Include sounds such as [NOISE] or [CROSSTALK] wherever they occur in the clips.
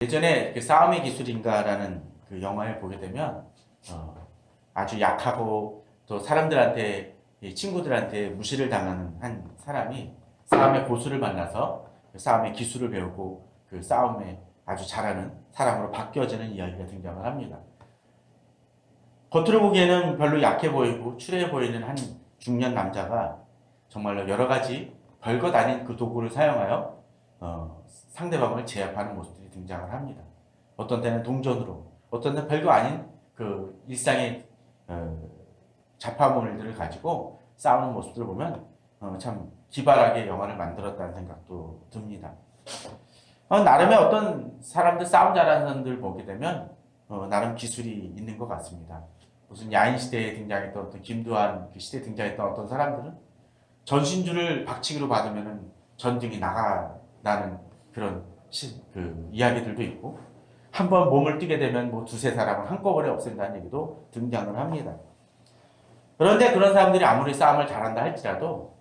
예전에 그 싸움의 기술인가라는 그 영화를 보게 되면 어, 아주 약하고 또 사람들한테 이 친구들한테 무시를 당하는 한 사람이 싸움의 고수를 만나서 그 싸움의 기술을 배우고 그 싸움에 아주 잘하는 사람으로 바뀌어지는 이야기가 등장을 합니다. 겉으로 보기에는 별로 약해 보이고 추레해 보이는 한 중년 남자가 정말로 여러 가지 별것 아닌 그 도구를 사용하여 어, 상대방을 제압하는 모습들이 등장을 합니다. 어떤 때는 동전으로, 어떤 때는 별거 아닌 그 일상의 어, 자파물들을 가지고 싸우는 모습들을 보면 어, 참 기발하게 영화를 만들었다는 생각도 듭니다. 어, 나름의 어떤 사람들 싸움 잘하는 사람들 보게 되면 어, 나름 기술이 있는 것 같습니다. 무슨 야인 시대에 등장했던 어떤 김두한 그 시대에 등장했던 어떤 사람들은 전신주를 박치기로 받으면은 전등이 나가나는 그런 시, 그 이야기들도 있고 한 번 몸을 뛰게 되면 뭐 두세 사람을 한꺼번에 없앤다는 얘기도 등장을 합니다. 그런데 그런 사람들이 아무리 싸움을 잘한다 할지라도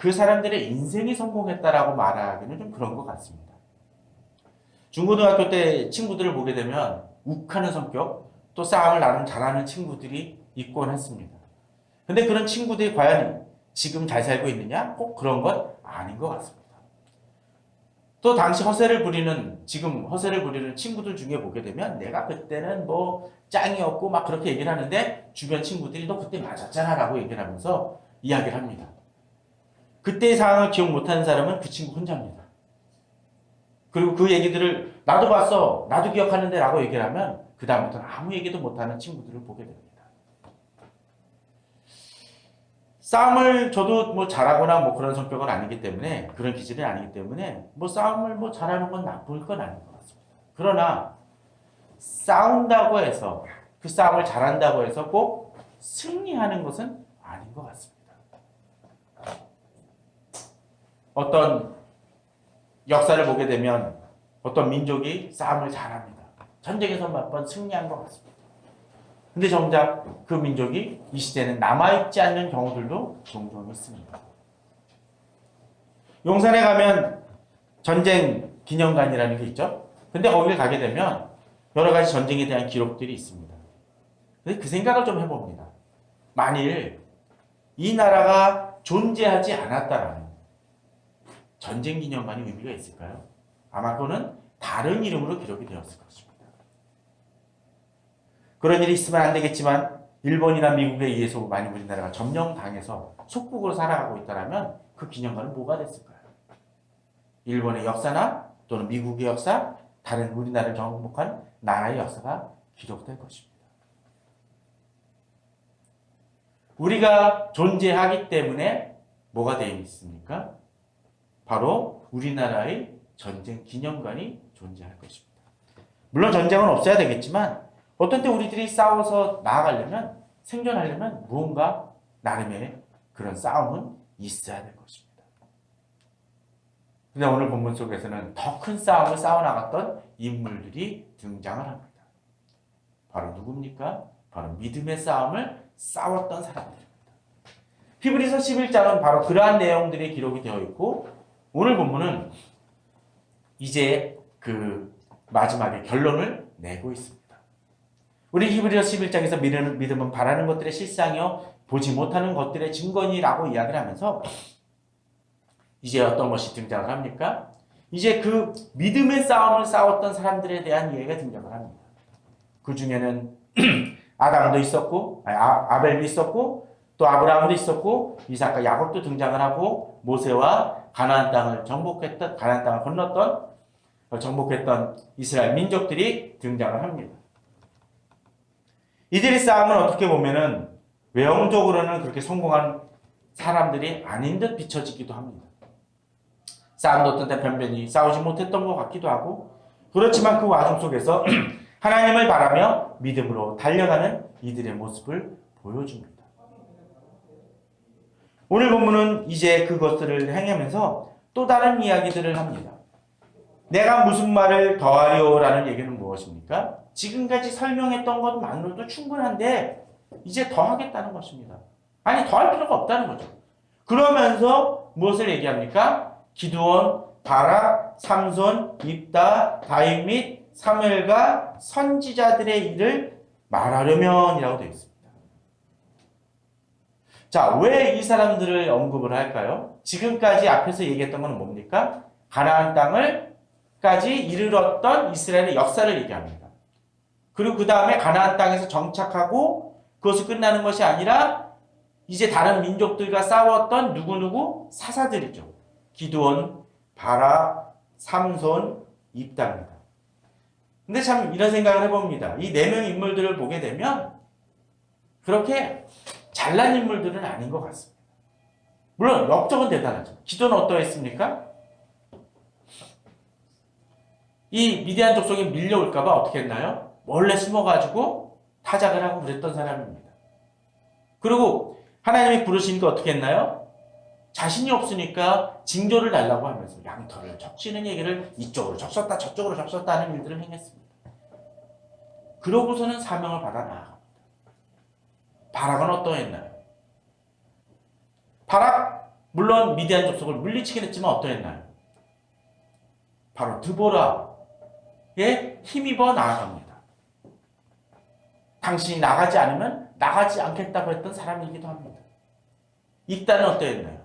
그 사람들의 인생이 성공했다라고 말하기는 좀 그런 것 같습니다. 중고등학교 때 친구들을 보게 되면 욱하는 성격, 또 싸움을 나름 잘하는 친구들이 있곤 했습니다. 근데 그런 친구들이 과연 지금 잘 살고 있느냐? 꼭 그런 건 아닌 것 같습니다. 또 당시 허세를 부리는, 지금 허세를 부리는 친구들 중에 보게 되면 내가 그때는 뭐 짱이었고 막 그렇게 얘기를 하는데 주변 친구들이 너 그때 맞았잖아 라고 얘기를 하면서 이야기를 합니다. 그때의 상황을 기억 못하는 사람은 그 친구 혼자입니다. 그리고 그 얘기들을 나도 봤어, 나도 기억하는데 라고 얘기를 하면 그 다음부터는 아무 얘기도 못하는 친구들을 보게 됩니다. 싸움을 저도 뭐 잘하거나 뭐 그런 성격은 아니기 때문에 그런 기질은 아니기 때문에 뭐 싸움을 뭐 잘하는 건 나쁠 건 아닌 것 같습니다. 그러나 싸운다고 해서 그 싸움을 잘한다고 해서 꼭 승리하는 것은 아닌 것 같습니다. 어떤 역사를 보게 되면 어떤 민족이 싸움을 잘합니다. 전쟁에서 몇 번 승리한 것 같습니다. 근데 정작 그 민족이 이 시대는 남아있지 않는 경우들도 종종 있습니다. 용산에 가면 전쟁 기념관이라는 게 있죠. 근데 거기를 가게 되면 여러 가지 전쟁에 대한 기록들이 있습니다. 근데 그 생각을 좀 해봅니다. 만일 이 나라가 존재하지 않았다라면 전쟁 기념관이 의미가 있을까요? 아마 그거는 다른 이름으로 기록이 되었을 것입니다. 그런 일이 있으면 안 되겠지만 일본이나 미국에 의해서 만일 우리나라가 점령당해서 속국으로 살아가고 있다면 그 기념관은 뭐가 됐을까요? 일본의 역사나 또는 미국의 역사, 다른 우리나라를 정복한 나라의 역사가 기록될 것입니다. 우리가 존재하기 때문에 뭐가 되어 있습니까? 바로 우리나라의 전쟁 기념관이 존재할 것입니다. 물론 전쟁은 없어야 되겠지만 어떤 때 우리들이 싸워서 나아가려면 생존하려면 무언가 나름의 그런 싸움은 있어야 될 것입니다. 근데 오늘 본문 속에서는 더 큰 싸움을 싸워나갔던 인물들이 등장을 합니다. 바로 누굽니까? 바로 믿음의 싸움을 싸웠던 사람들입니다. 히브리서 11장은 바로 그러한 내용들이 기록이 되어 있고 오늘 본문은 이제 그 마지막에 결론을 내고 있습니다. 우리 히브리서 11장에서 믿음은, 믿음은 바라는 것들의 실상이요 보지 못하는 것들의 증거니라고 이야기를 하면서 이제 어떤 것이 등장을 합니까? 이제 그 믿음의 싸움을 싸웠던 사람들에 대한 이야기가 등장을 합니다. 그 중에는 [CLEARS THROAT] 아담도 있었고 아, 아벨도 있었고 또 아브라함도 있었고 이삭과 야곱도 등장을 하고 모세와 가나안 땅을 정복했던 가나안 땅을 건넜던 정복했던 이스라엘 민족들이 등장을 합니다. 이들의 싸움은 어떻게 보면은 외형적으로는 그렇게 성공한 사람들이 아닌 듯 비춰지기도 합니다. 싸움도 어떤 때 변변히 싸우지 못했던 것 같기도 하고 그렇지만 그 와중 속에서 [CLEARS THROAT] 하나님을 바라며 믿음으로 달려가는 이들의 모습을 보여줍니다. 오늘 본문은 이제 그것들을 행하면서 또 다른 이야기들을 합니다. 내가 무슨 말을 더하리오라는 얘기는 무엇입니까? 지금까지 설명했던 것만으로도 충분한데 이제 더 하겠다는 것입니다. 아니 더 할 필요가 없다는 거죠. 그러면서 무엇을 얘기합니까? 기드온, 바락, 삼손, 입다, 다윗 및 사무엘과 선지자들의 일을 말하려면이라고 되어 있습니다. 자, 왜 이 사람들을 언급을 할까요? 지금까지 앞에서 얘기했던 건 뭡니까? 가나안 땅을까지 이르렀던 이스라엘의 역사를 얘기합니다. 그리고 그 다음에 가나안 땅에서 정착하고 그것이 끝나는 것이 아니라 이제 다른 민족들과 싸웠던 누구누구 사사들이죠. 기드온, 바라, 삼손, 입다입니다. 근데 참 이런 생각을 해봅니다. 이 네 명 인물들을 보게 되면 그렇게 잘난 인물들은 아닌 것 같습니다. 물론 역적은 대단하죠. 기도는 어떠했습니까? 이 미디안 족속이 밀려올까봐 어떻게 했나요? 몰래 숨어가지고 타작을 하고 그랬던 사람입니다. 그리고 하나님이 부르시니까 어떻게 했나요? 자신이 없으니까 징조를 달라고 하면서 양털을 적시는 얘기를 이쪽으로 적셨다 저쪽으로 적셨다 하는 일들을 행했습니다. 그러고서는 사명을 받아 나아갑니다. 바락은 어떠했나요? 바락 물론 미디안 족속을 물리치긴 했지만 어떠했나요? 바로 드보라에 힘입어 나아갑니다. 당신이 나가지 않으면 나가지 않겠다고 했던 사람이기도 합니다. 입다는 어떠했나요?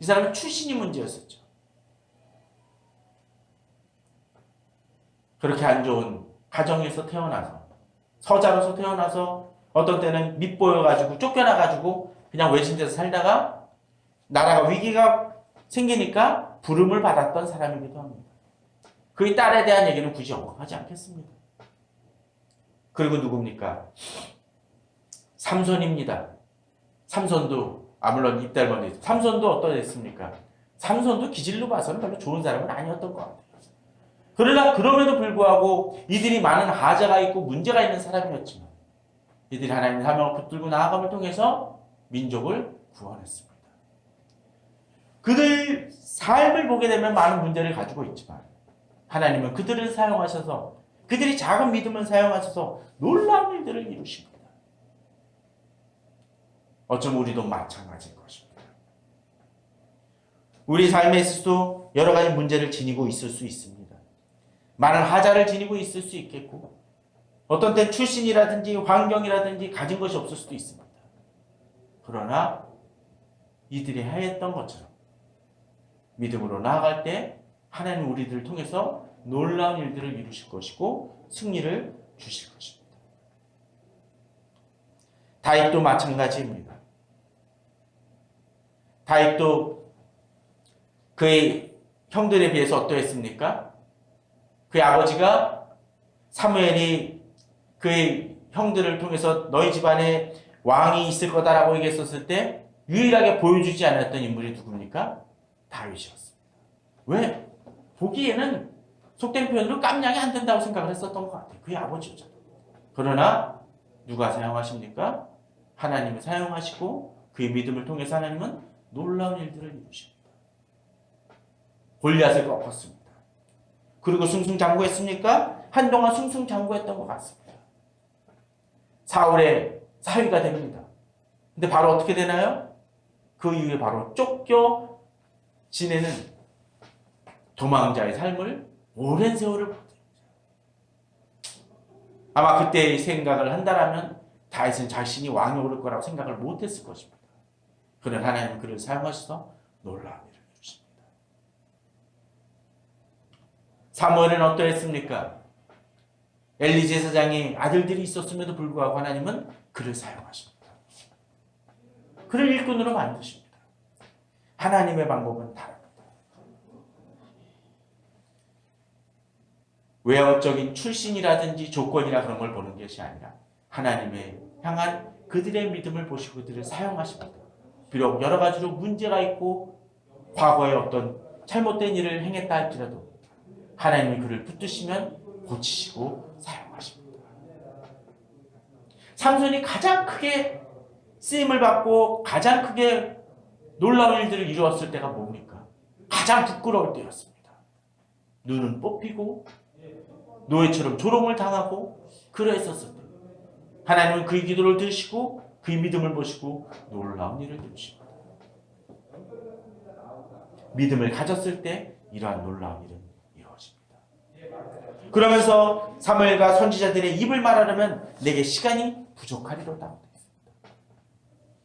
이 사람은 출신이 문제였었죠. 그렇게 안 좋은 가정에서 태어나서 서자로서 태어나서 어떤 때는 밑보여가지고 쫓겨나가지고 그냥 외진데서 살다가 나라가 위기가 생기니까 부름을 받았던 사람이기도 합니다. 그의 딸에 대한 얘기는 굳이 언급하지 않겠습니다. 그리고 누굽니까? 삼손입니다. 삼손도 아 물론 입달 번지 삼손도 어떠했습니까? 삼손도 기질로 봐서는 별로 좋은 사람은 아니었던 것 같아요. 그러나 그럼에도 불구하고 이들이 많은 하자가 있고 문제가 있는 사람이었지만 이들이 하나님의 사명을 붙들고 나아감을 통해서 민족을 구원했습니다. 그들 삶을 보게 되면 많은 문제를 가지고 있지만 하나님은 그들을 사용하셔서 그들이 작은 믿음을 사용하셔서 놀라운 일들을 이루십니다. 어쩜 우리도 마찬가지일 것입니다. 우리 삶에 있어서도 여러 가지 문제를 지니고 있을 수 있습니다. 많은 하자를 지니고 있을 수 있겠고 어떤 때 출신이라든지 환경이라든지 가진 것이 없을 수도 있습니다. 그러나 이들이 하였던 것처럼 믿음으로 나아갈 때 하나님 우리들을 통해서 놀라운 일들을 이루실 것이고 승리를 주실 것입니다. 다윗도 마찬가지입니다. 다윗도 그의 형들에 비해서 어떠했습니까? 그의 아버지가 사무엘이 그의 형들을 통해서 너희 집안에 왕이 있을 거다라고 얘기했었을 때 유일하게 보여주지 않았던 인물이 누굽니까? 다윗이었습니다. 왜? 보기에는 속된 표현으로 깜냥이 안 된다고 생각을 했었던 것 같아요. 그의 아버지죠. 그러나 누가 사용하십니까? 하나님이 사용하시고 그의 믿음을 통해서 하나님은 놀라운 일들을 이루십니다. 골리앗을 꺾었습니다. 그리고 승승장구했습니까? 한동안 승승장구했던 것 같습니다. 사울의 사위가 됩니다. 근데 바로 어떻게 되나요? 그 이후에 바로 쫓겨 지내는 도망자의 삶을 오랜 세월을. 아마 그때 생각을 한다라면 다윗은 자신이 왕이 오를 거라고 생각을 못했을 것입니다. 그러나 하나님은 그를 사용하셔서 놀라운 일을 이루십니다. 사무엘은 어떠했습니까? 엘리 제사장의 아들들이 있었음에도 불구하고 하나님은 그를 사용하십니다. 그를 일꾼으로 만드십니다. 하나님의 방법은 다릅니다. 외형적인 출신이라든지 조건이나 그런 걸 보는 것이 아니라 하나님의 향한 그들의 믿음을 보시고 그들을 사용하십니다. 비록 여러 가지로 문제가 있고 과거에 어떤 잘못된 일을 행했다 할지라도 하나님이 그를 붙드시면 고치시고 사용하십니다. 삼손이 가장 크게 쓰임을 받고 가장 크게 놀라운 일들을 이루었을 때가 뭡니까? 가장 부끄러울 때였습니다. 눈은 뽑히고 노예처럼 조롱을 당하고 그러했었을 때 하나님은 그의 기도를 들으시고 그의 믿음을 보시고 놀라운 일을 이루십니다. 믿음을 가졌을 때 이러한 놀라운 일은 이루어집니다. 그러면서 사무엘과 선지자들의 입을 말하려면 내게 시간이 부족하리로다.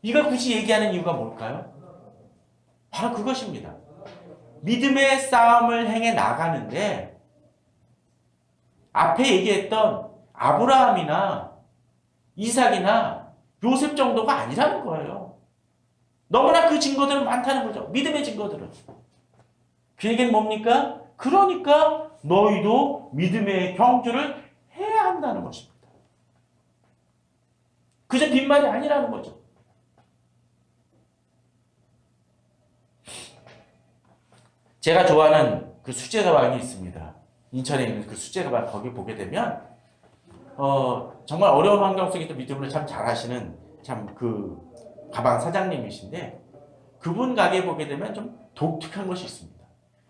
이걸 굳이 얘기하는 이유가 뭘까요? 바로 그것입니다. 믿음의 싸움을 행해 나가는데 앞에 얘기했던 아브라함이나 이삭이나 요셉 정도가 아니라는 거예요. 너무나 그 증거들은 많다는 거죠. 믿음의 증거들은. 그 얘기는 뭡니까? 그러니까 너희도 믿음의 경주를 해야 한다는 것입니다. 그저 빈말이 아니라는 거죠. 제가 좋아하는 그 수제 가방이 있습니다. 인천에 있는 그 수제 가방 거기 보게 되면 어, 정말 어려운 환경 속에서 믿음을 참 잘하시는 참 그 가방 사장님이신데 그분 가게 보게 되면 좀 독특한 것이 있습니다.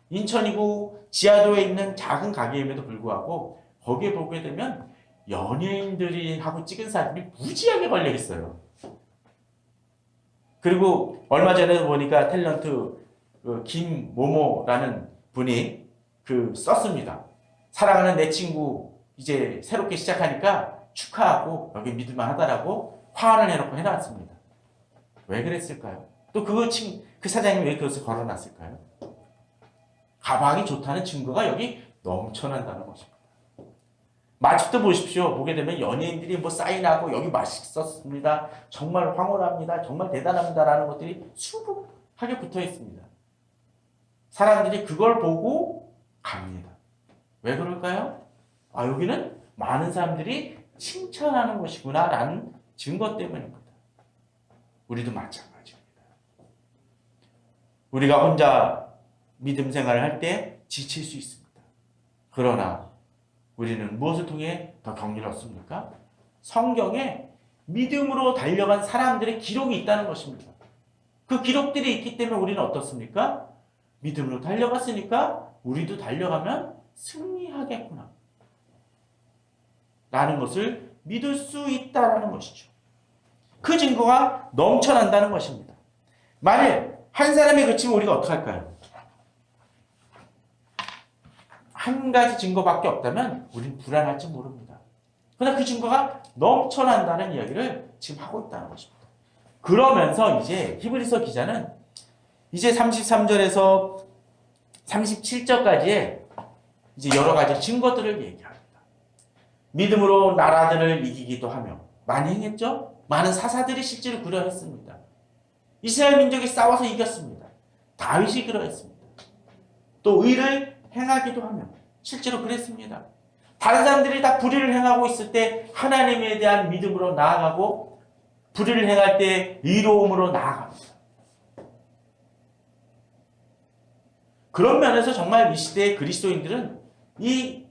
인천이고 지하도에 있는 작은 가게임에도 불구하고 거기에 보게 되면 연예인들이 하고 찍은 사진이 무지하게 걸려 있어요. 그리고 얼마 전에 보니까 탤런트 그 김모모라는 분이 그 썼습니다. 사랑하는 내 친구 이제 새롭게 시작하니까 축하하고 여기 믿을만 하다라고 화환을 해놓고 해놨습니다. 왜 그랬을까요? 또 그거 친, 그 사장님이 왜 그것을 걸어놨을까요? 가방이 좋다는 증거가 여기 넘쳐난다는 것입니다. 마침도 보십시오. 보게 되면 연예인들이 뭐 사인하고 여기 맛있었습니다. 정말 황홀합니다. 정말 대단합니다라는 것들이 수북하게 붙어 있습니다. 사람들이 그걸 보고 갑니다. 왜 그럴까요? 아, 여기는 많은 사람들이 칭찬하는 것이구나 라는 증거 때문입니다. 우리도 마찬가지입니다. 우리가 혼자 믿음 생활을 할 때 지칠 수 있습니다. 그러나 우리는 무엇을 통해 더 경리를 얻습니까? 성경에 믿음으로 달려간 사람들의 기록이 있다는 것입니다. 그 기록들이 있기 때문에 우리는 어떻습니까? 믿음으로 달려갔으니까 우리도 달려가면 승리하겠구나. 라는 것을 믿을 수 있다라는 것이죠. 그 증거가 넘쳐난다는 것입니다. 만일 한 사람이 그치면 우리가 어떻게 할까요? 한 가지 증거밖에 없다면 우리는 불안할지 모릅니다. 그러나 그 증거가 넘쳐난다는 이야기를 지금 하고 있다는 것입니다. 그러면서 이제 히브리서 기자는 이제 33절에서 37절까지의 이제 여러 가지 증거들을 얘기합니다. 믿음으로 나라들을 이기기도 하며 많이 행했죠? 많은 사사들이 실제로 그러했습니다. 이스라엘 민족이 싸워서 이겼습니다. 다윗이 그러했습니다. 또 의를 행하기도 하며 실제로 그랬습니다. 다른 사람들이 다 불의를 행하고 있을 때 하나님에 대한 믿음으로 나아가고 불의를 행할 때 의로움으로 나아갑니다. 그런 면에서 정말 이 시대의 그리스도인들은 이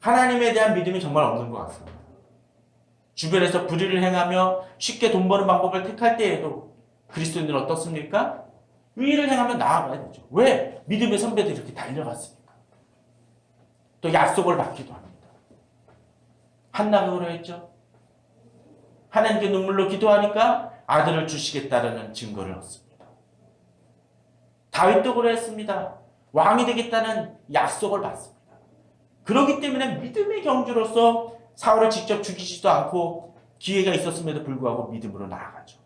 하나님에 대한 믿음이 정말 없는 것 같습니다. 주변에서 불의를 행하며 쉽게 돈 버는 방법을 택할 때에도 그리스도인들은 어떻습니까? 의를 행하면 나아가야 되죠. 왜? 믿음의 선배들이 이렇게 달려갔습니까? 또 약속을 받기도 합니다. 한나가 그러했죠. 하나님께 눈물로 기도하니까 아들을 주시겠다라는 증거를 얻습니다. 다윗도 그랬습니다. 왕이 되겠다는 약속을 받습니다. 그렇기 때문에 믿음의 경주로서 사울을 직접 죽이지도 않고 기회가 있었음에도 불구하고 믿음으로 나아가죠.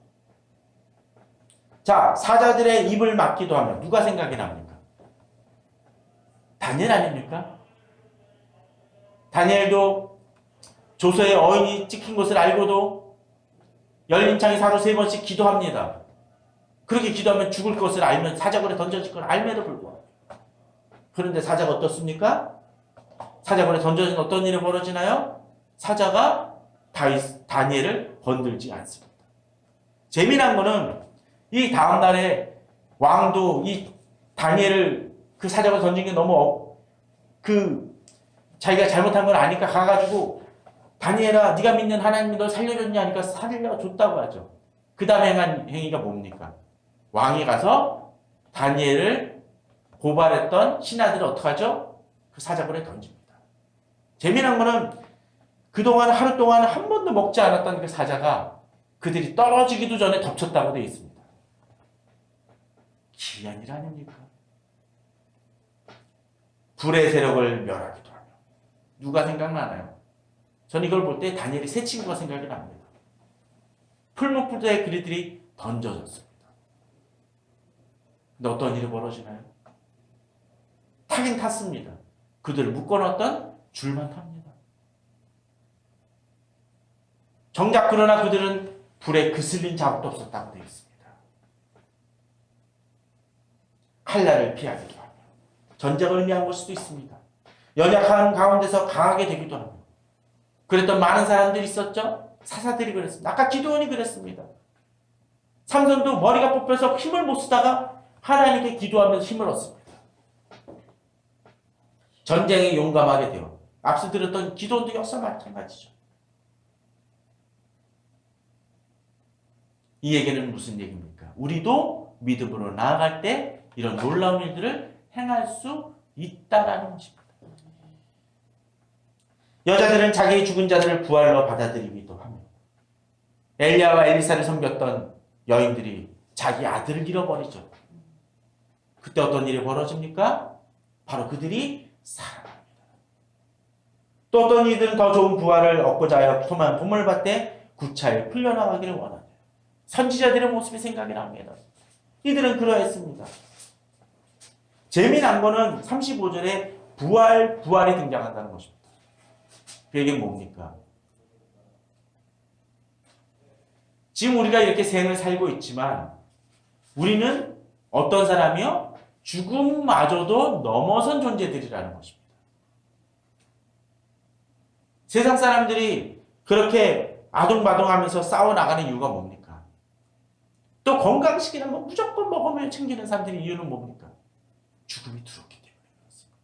자, 사자들의 입을 막기도 하면 누가 생각이 납니까? 다니엘 아닙니까? 다니엘도 조서의 어인이 찍힌 것을 알고도 열린 창이 사로 세 번씩 기도합니다. 그렇게 기도하면 죽을 것을 알면 사자굴에 던져질 걸 알매도 불구하고. 그런데 사자가 어떻습니까? 사자굴에 던져진 어떤 일이 벌어지나요? 사자가 다윗, 다니엘을 건들지 않습니다. 재미난 거는 이 다음 날에 왕도 이 다니엘을 그 사자굴에 던진 게 너무 어, 그 자기가 잘못한 걸 아니까 가가지고 다니엘아 네가 믿는 하나님이 널 살려줬냐 하니까 살려줬다고 하죠. 그 다음에 행한 행위가 뭡니까? 왕이 가서 다니엘을 고발했던 신하들을 어떡하죠? 그 사자굴에 던집니다. 재미난 거는 그동안 하루 동안 한 번도 먹지 않았던 그 사자가 그들이 떨어지기도 전에 덮쳤다고 되어 있습니다. 기이한 일 아닙니까? 불의 세력을 멸하기도 하며. 누가 생각나나요? 전 이걸 볼 때 다니엘이 세 친구가 생각이 납니다. 풀무불에 그리들이 던져졌습니다. 근데 어떤 일이 벌어지나요? 타긴 탔습니다. 그들을 묶어놨던 줄만 탑니다. 정작 그러나 그들은 불에 그슬린 자국도 없었다고 되어 있습니다. 칼날을 피하기도 하며 전쟁을 의미한 걸 수도 있습니다. 연약한 가운데서 강하게 되기도 하며 그랬던 많은 사람들이 있었죠. 사사들이 그랬습니다. 아까 기도원이 그랬습니다. 삼손도 머리가 뽑혀서 힘을 못 쓰다가 하나님께 기도하면서 힘을 얻습니다. 전쟁에 용감하게 되어 앞서 들었던 기도원도 역사 마찬가지죠. 이 얘기는 무슨 얘기입니까? 우리도 믿음으로 나아갈 때 이런 놀라운 일들을 행할 수 있다라는 것입니다. 여자들은 자기의 죽은 자들을 부활로 받아들이기도 합니다. 엘리야와 엘리사를 섬겼던 여인들이 자기 아들을 잃어버리죠. 그때 어떤 일이 벌어집니까? 바로 그들이 살아납니다. 또 어떤 이들은 더 좋은 부활을 얻고자 하여 소만 본을 받되 구차에 풀려나가기를 원하네요. 선지자들의 모습이 생각이 납니다. 이들은 그러했습니다. 재미난 거는 35절에 부활, 부활이 등장한다는 것입니다. 그 얘기는 뭡니까? 지금 우리가 이렇게 생을 살고 있지만 우리는 어떤 사람이요? 죽음마저도 넘어선 존재들이라는 것입니다. 세상 사람들이 그렇게 아동바동하면서 싸워나가는 이유가 뭡니까? 또 건강식이나 뭐 무조건 먹으면 챙기는 사람들의 이유는 뭡니까? 죽음이 두렵기 때문에 그렇습니다.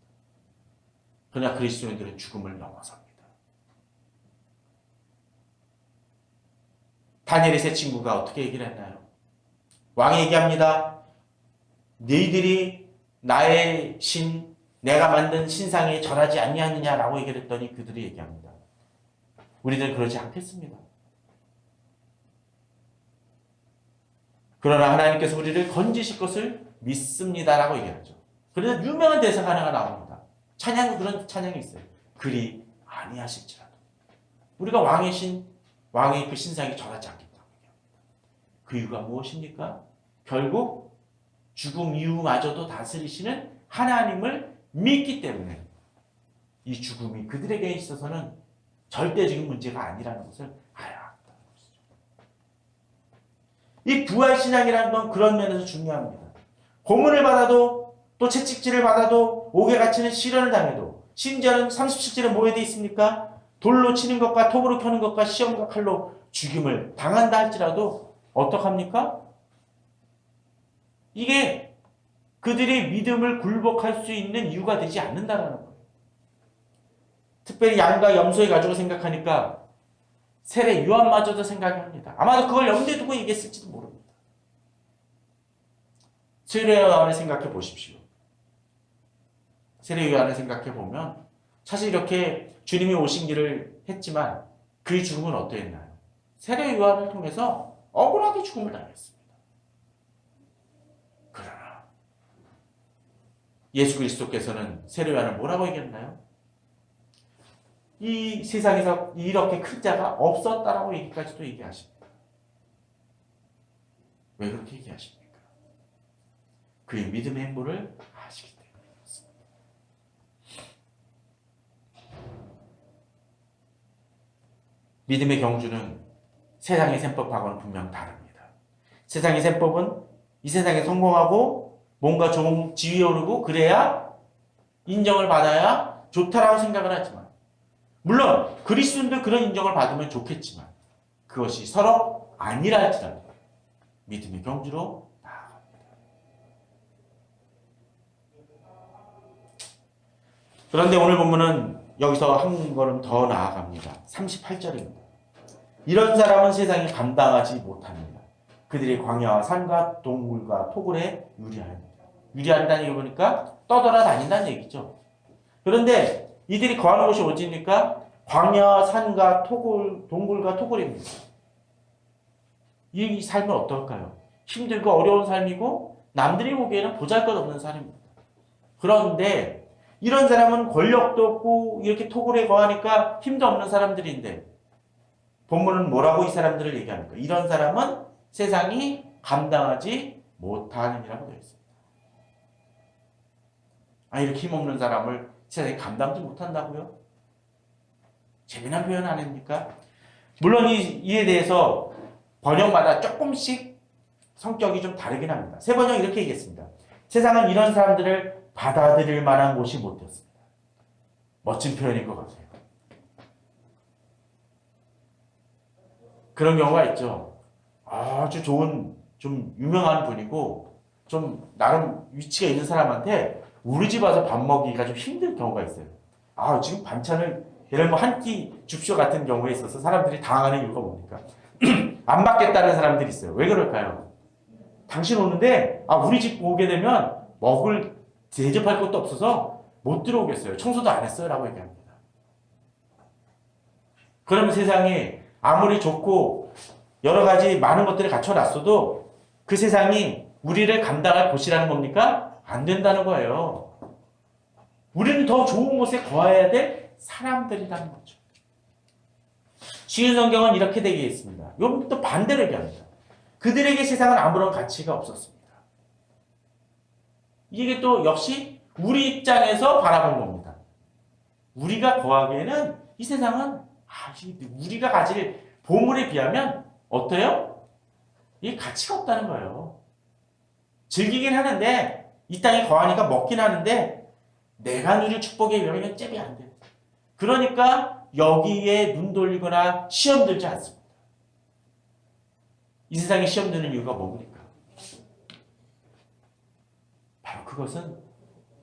그러나 그리스도인들은 죽음을 넘어섭니다. 다니엘의 세 친구가 어떻게 얘기를 했나요? 왕이 얘기합니다. 너희들이 나의 신, 내가 만든 신상에 절하지 아니하느냐라고 얘기를 했더니 그들이 얘기합니다. 우리들은 그러지 않겠습니다. 그러나 하나님께서 우리를 건지실 것을 믿습니다라고 얘기하죠. 그래서 유명한 대사가 하나가 나옵니다. 찬양 그런 찬양이 있어요. 그리 아니하실지라도 우리가 왕의 신 왕의 그 신상에 절하지 않겠다고 얘기합니다. 그 이유가 무엇입니까? 결국 죽음 이후마저도 다스리시는 하나님을 믿기 때문에 이 죽음이 그들에게 있어서는 절대적인 문제가 아니라는 것을 알아야 한다는 것이죠. 이 부활신앙이라는 건 그런 면에서 중요합니다. 고문을 받아도 또 채찍질을 받아도 옥에 갇히는 시련을 당해도 심지어는 37절에 뭐에 돼 있습니까? 돌로 치는 것과 톱으로 켜는 것과 시험과 칼로 죽임을 당한다 할지라도 어떡합니까? 이게 그들의 믿음을 굴복할 수 있는 이유가 되지 않는다라는 거예요. 특별히 양과 염소의 가족을 생각하니까 세례 요한마저도 생각이 합니다. 아마도 그걸 염두에 두고 얘기했을지도 모릅니다. 세례 요한을 생각해 보십시오. 세례 요한을 생각해 보면 사실 이렇게 주님이 오신 길을 했지만 그의 죽음은 어떠했나요? 세례 요한을 통해서 억울하게 죽음을 당했습니다. 그러나 예수 그리스도께서는 세례 요한을 뭐라고 얘기했나요? 이 세상에서 이렇게 큰 자가 없었다라고 얘기까지도 얘기하십니다. 왜 그렇게 얘기하십니까? 그의 믿음의 행보를 하시기 때문이었습니다. 믿음의 경주는 세상의 셈법하고는 분명 다릅니다. 세상의 셈법은 이 세상에 성공하고 뭔가 좋은 지위에 오르고 그래야 인정을 받아야 좋다라고 생각을 하지만 물론 그리스도인도 그런 인정을 받으면 좋겠지만 그것이 서로 아니라 할지라도 믿음의 경주로 나아갑니다. 그런데 오늘 본문은 여기서 한 걸음 더 나아갑니다. 38절입니다. 이런 사람은 세상에 감당하지 못합니다. 그들이 광야와 산과 동물과 토굴에 유리합니다. 유리한다는 얘기 보니까 떠돌아 다닌다는 얘기죠. 그런데 이들이 거하는 곳이 어디입니까? 광야, 산과 토굴, 동굴과 토굴입니다. 이 삶은 어떨까요? 힘들고 어려운 삶이고 남들이 보기에는 보잘것없는 삶입니다. 그런데 이런 사람은 권력도 없고 이렇게 토굴에 거하니까 힘도 없는 사람들인데 본문은 뭐라고 이 사람들을 얘기합니까? 이런 사람은 세상이 감당하지 못하는이라고 되어 있습니다. 아 이렇게 힘없는 사람을 세상이 감당지 못한다고요? 재미난 표현 아닙니까? 물론 이, 이에 대해서 번역마다 조금씩 성격이 좀 다르긴 합니다. 세 번역 이렇게 얘기했습니다. 세상은 이런 사람들을 받아들일 만한 곳이 못 되었습니다. 멋진 표현인 것 같아요. 그런 경우가 있죠. 아주 좋은, 좀 유명한 분이고, 좀 나름 위치가 있는 사람한테 우리 집 와서 밥 먹기가 좀 힘든 경우가 있어요. 아, 지금 반찬을 예를 뭐 한 끼 줍쇼 같은 경우에 있어서 사람들이 당하는 이유가 뭡니까? [CLEARS THROAT] 안 받겠다는 사람들이 있어요. 왜 그럴까요? 당신 오는데, 아, 우리 집 오게 되면 먹을, 대접할 것도 없어서 못 들어오겠어요. 청소도 안 했어요. 라고 얘기합니다. 그러면 세상에 아무리 좋고 여러 가지 많은 것들을 갖춰 놨어도 그 세상이 우리를 감당할 곳이라는 겁니까? 안 된다는 거예요. 우리는 더 좋은 곳에 거해야 될 사람들이라는 거죠. 쉬운 성경은 이렇게 되게 있습니다. 이건 또 반대로 얘기합니다. 그들에게 세상은 아무런 가치가 없었습니다. 이게 또 역시 우리 입장에서 바라본 겁니다. 우리가 거하기에는 이 세상은 아, 우리가 가질 보물에 비하면 어때요? 이 가치가 없다는 거예요. 즐기긴 하는데 이 땅에 거하니까 먹긴 하는데 내가 누릴 축복에 비하면 잽이 안 돼요. 그러니까 여기에 눈 돌리거나 시험 들지 않습니다. 이 세상에 시험 드는 이유가 뭡니까? 바로 그것은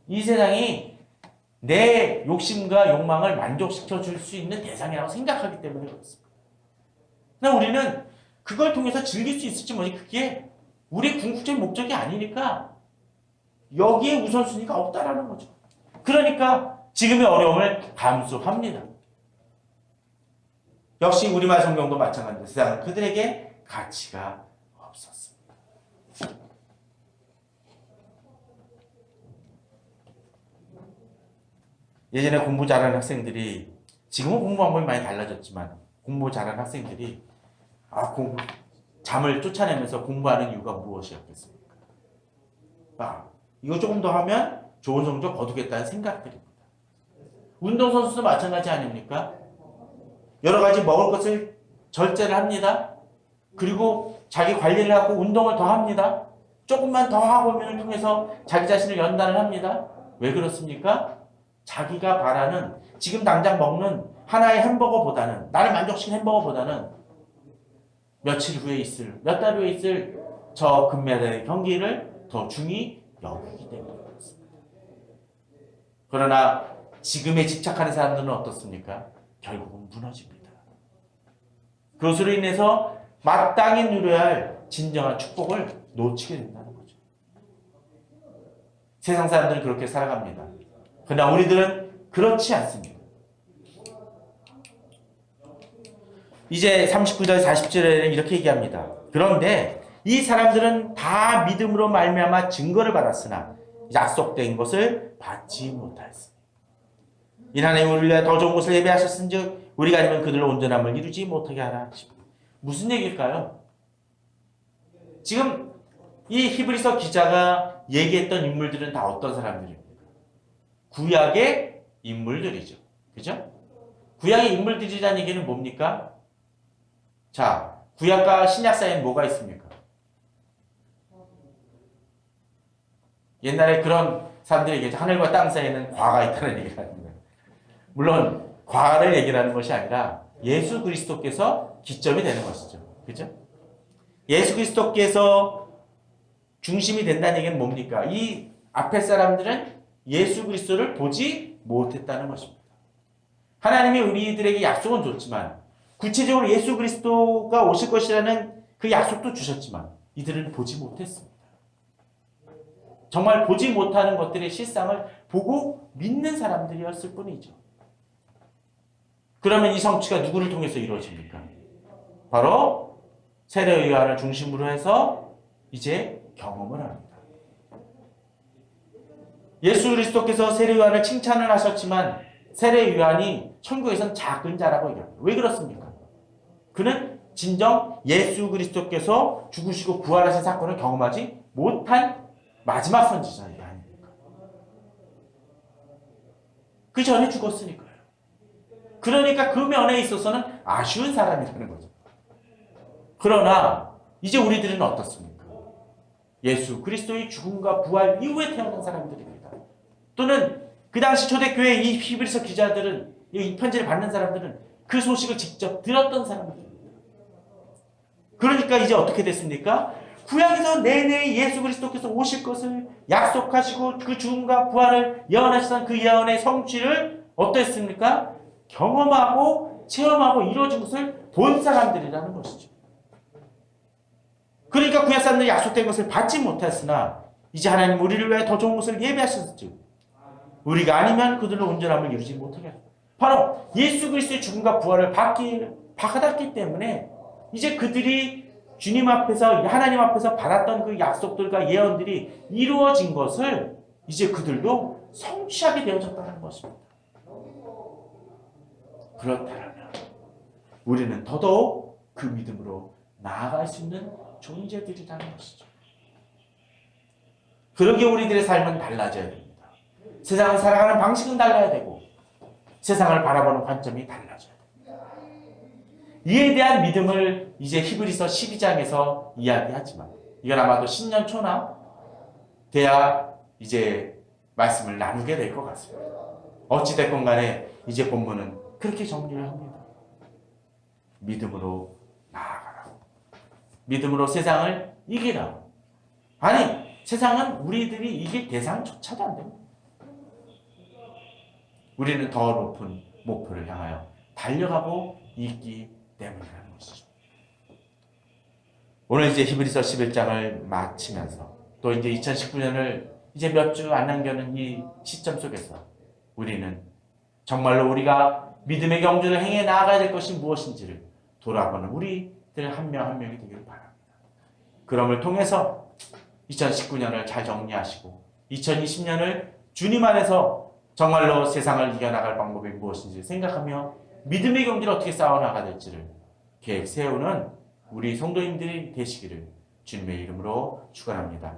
이 세상이 내 욕심과 욕망을 만족시켜 줄 수 있는 대상이라고 생각하기 때문에 그렇습니다. 그러나 우리는 그걸 통해서 즐길 수 있을지 모르지 그게 우리 궁극적인 목적이 아니니까 여기에 우선순위가 없다라는 거죠. 그러니까 지금의 어려움을 감수합니다. 역시 우리말 성경도 마찬가지입니다. 세상은 그들에게 가치가 없었습니다. 예전에 공부 잘하는 학생들이 지금은 공부 방법이 많이 달라졌지만 공부 잘하는 학생들이 아 공부 잠을 쫓아내면서 공부하는 이유가 무엇이었겠습니까? 아 이거 조금 더 하면 좋은 성적 거두겠다는 생각들입니다. 운동선수도 마찬가지 아닙니까? 여러 가지 먹을 것을 절제를 합니다. 그리고 자기 관리를 하고 운동을 더 합니다. 조금만 더 하고면을 통해서 자기 자신을 연단을 합니다. 왜 그렇습니까? 자기가 바라는 지금 당장 먹는 하나의 햄버거보다는 나를 만족시킨 햄버거보다는 며칠 후에 있을 몇 달 후에 있을 저 금메달의 경기를 더 중히 여기기 때문에 그렇습니다. 그러나 지금에 집착하는 사람들은 어떻습니까? 결국은 무너집니다. 그것으로 인해서 마땅히 누려야 할 진정한 축복을 놓치게 된다는 거죠. 세상 사람들은 그렇게 살아갑니다. 그러나 우리들은 그렇지 않습니다. 이제 39절 40절에는 이렇게 얘기합니다. 그런데 이 사람들은 다 믿음으로 말미암아 증거를 받았으나 약속된 것을 받지 못하였습니다. 이 하나님 우리가 더 좋은 곳을 예배하셨은즉 우리가 아니면 그들을 온전함을 이루지 못하게 하라. 무슨 얘기일까요? 지금 이 히브리서 기자가 얘기했던 인물들은 다 어떤 사람들입니까? 구약의 인물들이죠. 그죠? 구약의 인물들이라는 얘기는 뭡니까? 자, 구약과 신약 사이에 뭐가 있습니까? 옛날에 그런 사람들이 얘기했죠. 하늘과 땅 사이에는 과가 있다는 얘기를 합니다. 물론 과를 얘기하는 것이 아니라 예수 그리스도께서 기점이 되는 것이죠. 그죠? 예수 그리스도께서 중심이 된다는 얘기는 뭡니까? 이 앞에 사람들은 예수 그리스도를 보지 못했다는 것입니다. 하나님이 우리들에게 약속은 줬지만 구체적으로 예수 그리스도가 오실 것이라는 그 약속도 주셨지만 이들은 보지 못했습니다. 정말 보지 못하는 것들의 실상을 보고 믿는 사람들이었을 뿐이죠. 그러면 이 성취가 누구를 통해서 이루어집니까? 바로 세례요한을 중심으로 해서 이제 경험을 합니다. 예수 그리스도께서 세례 요한을 칭찬을 하셨지만 세례 요한이 천국에선 작은 자라고 얘기합니다. 왜 그렇습니까? 그는 진정 예수 그리스도께서 죽으시고 부활하신 사건을 경험하지 못한 마지막 선지자예요. 그 전에 죽었으니까요. 그러니까 그 면에 있어서는 아쉬운 사람이라는 거죠. 그러나 이제 우리들은 어떻습니까? 예수 그리스도의 죽음과 부활 이후에 태어난 사람들입니다. 또는 그 당시 초대교회 이 히브리서 기자들은 이 편지를 받는 사람들은 그 소식을 직접 들었던 사람들입니다. 그러니까 이제 어떻게 됐습니까? 구약에서 내내 예수 그리스도께서 오실 것을 약속하시고 그 죽음과 부활을 예언하시던 그 예언의 성취를 어땠습니까? 경험하고 체험하고 이루어진 것을 본 사람들이라는 것이죠. 그러니까 구약 사람들이 약속된 것을 받지 못했으나 이제 하나님 우리를 위해 더 좋은 것을 예배하셨지. 우리가 아니면 그들로 온전함을 이루지 못하겠다. 바로 예수 그리스도의 죽음과 부활을 받기 받았기 때문에 이제 그들이 주님 앞에서 하나님 앞에서 받았던 그 약속들과 예언들이 이루어진 것을 이제 그들도 성취하게 되어졌다는 것입니다. 그렇다면 우리는 더더욱 그 믿음으로 나아갈 수 있는 존재들이라는 것이죠. 그러기에 우리들의 삶은 달라져야 됩니다. 세상을 살아가는 방식은 달라야 되고 세상을 바라보는 관점이 됩니다. 이에 대한 믿음을 이제 히브리서 12장에서 이야기하지만 이건 아마도 신년 초나 돼야 이제 말씀을 나누게 될 것 같습니다. 어찌됐건 간에 이제 본문은 그렇게 정리를 합니다. 믿음으로 나아가라고. 믿음으로 세상을 이기라고. 아니, 세상은 우리들이 이길 대상조차도 안 됩니다. 우리는 더 높은 목표를 향하여 달려가고 있기 때문이라는 것이죠. 오늘 이제 히브리서 11장을 마치면서 또 이제 2019년을 이제 몇 주 안 남겨는 이 시점 속에서 우리는 정말로 우리가 믿음의 경주를 행해 나아가야 될 것이 무엇인지를 돌아보는 우리들 한 명 한 명이 되기를 바랍니다. 그럼을 통해서 2019년을 잘 정리하시고 2020년을 주님 안에서 정말로 세상을 이겨나갈 방법이 무엇인지 생각하며 믿음의 경기를 어떻게 싸워나가야 될지를 계획 세우는 우리 성도님들이 되시기를 주님의 이름으로 축원합니다.